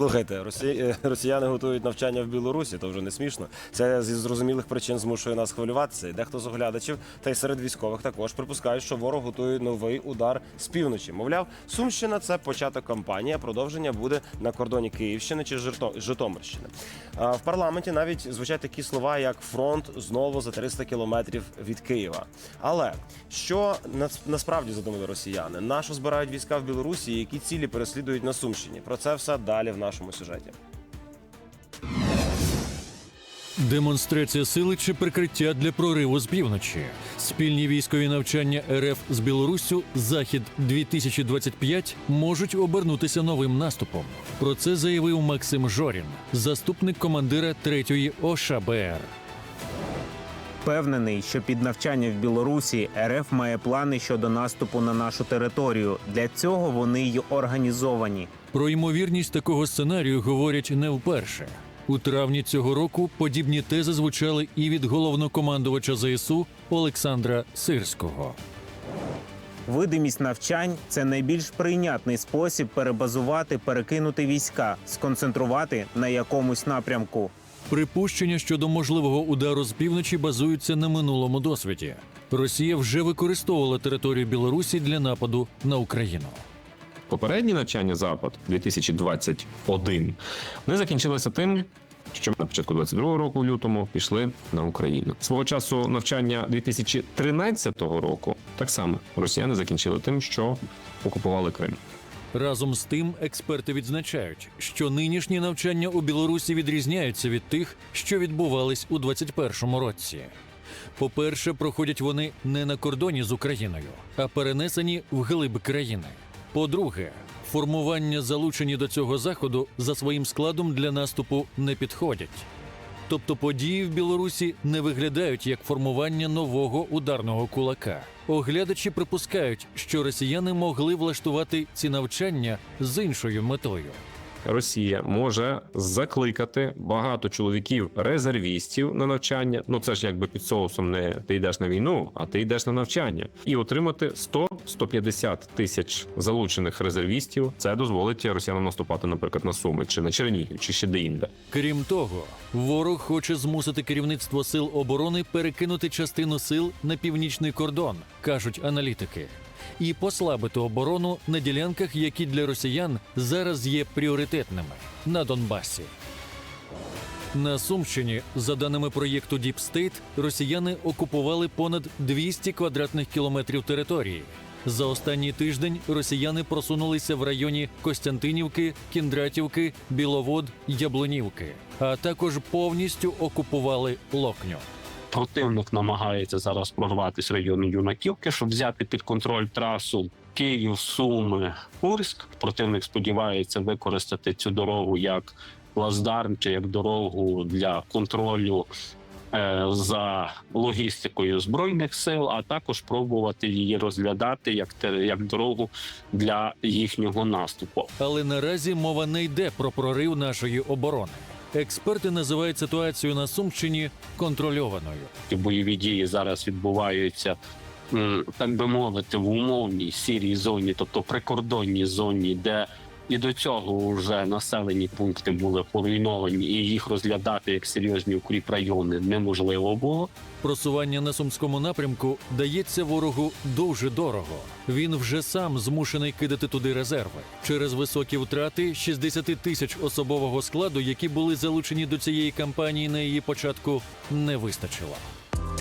Слухайте, росі... е, росіяни готують навчання в Білорусі, то вже не смішно. Це зі зрозумілих причин змушує нас хвилюватися. Дехто з оглядачів та й серед військових також припускають, що ворог готує новий удар з півночі. Мовляв, Сумщина це початок кампанії, а продовження буде на кордоні Київщини чи Житомирщини. А в парламенті навіть звучать такі слова, як фронт знову за 300 кілометрів від Києва. Але що нас- насправді задумали росіяни? Нащо збирають війська в Білорусі? Які цілі переслідують на Сумщині? Про це все далі в нашому сюжеті. Демонстрація сили чи прикриття для прориву з півночі. Спільні військові навчання РФ з Білоруссю Захід 2025 можуть обернутися новим наступом. Про це заявив Максим Жорін, заступник командира 3-ї ОШБР. Впевнений, що під навчання в Білорусі РФ має плани щодо наступу на нашу територію. Для цього вони й організовані. Про ймовірність такого сценарію говорять не вперше. У травні цього року подібні тези звучали і від головнокомандувача ЗСУ Олександра Сирського. Видимість навчань це найбільш прийнятний спосіб перебазувати, перекинути війська, сконцентрувати на якомусь напрямку. Припущення щодо можливого удару з півночі базуються на минулому досвіді. Росія вже використовувала територію Білорусі для нападу на Україну. Попередні навчання Запад 2021 вони закінчилися тим, що на початку 22 року, лютому, пішли на Україну. Свого часу навчання 2013 року так само росіяни закінчили тим, що окупували Крим. Разом з тим, експерти відзначають, що нинішні навчання у Білорусі відрізняються від тих, що відбувались у 2021 році. По-перше, проходять вони не на кордоні з Україною, а перенесені в глиб країни. По-друге, формування, залучені до цього заходу, за своїм складом для наступу не підходять. Тобто події в Білорусі не виглядають як формування нового ударного кулака. Оглядачі припускають, що росіяни могли влаштувати ці навчання з іншою метою. Росія може закликати багато чоловіків резервістів на навчання. Ну це ж якби під соусом не ти йдеш на війну, а ти йдеш на навчання, і отримати 100-150 тисяч залучених резервістів. Це дозволить росіянам наступати, наприклад, на Суми чи на Чернігів, чи ще де-інде. Крім того, ворог хоче змусити керівництво сил оборони перекинути частину сил на північний кордон, кажуть аналітики, і послабити оборону на ділянках, які для росіян зараз є пріоритетними на Донбасі. На Сумщині, за даними проєкту Deep State, росіяни окупували понад 200 квадратних кілометрів території. За останній тиждень росіяни просунулися в районі Костянтинівки, Кіндратівки, Біловод, Яблунівки, а також повністю окупували Локню. Противник намагається зараз прорватися район юнаківки, щоб взяти під контроль трасу Київ, Суми, Курськ. Противник сподівається використати цю дорогу як плацдарм чи як дорогу для контролю е, за логістикою збройних сил, а також пробувати її розглядати як як дорогу для їхнього наступу. Але наразі мова не йде про прорив нашої оборони. Експерти називають ситуацію на Сумщині контрольованою. Бойові дії зараз відбуваються, так би мовити, в умовній сірій зоні, тобто прикордонній зоні, де і до цього вже населені пункти були поруйновані, і їх розглядати як серйозні укріп райони неможливо було. Просування на сумському напрямку дається ворогу дуже дорого. Він вже сам змушений кидати туди резерви через високі втрати 60 тисяч особового складу, які були залучені до цієї кампанії на її початку, не вистачило.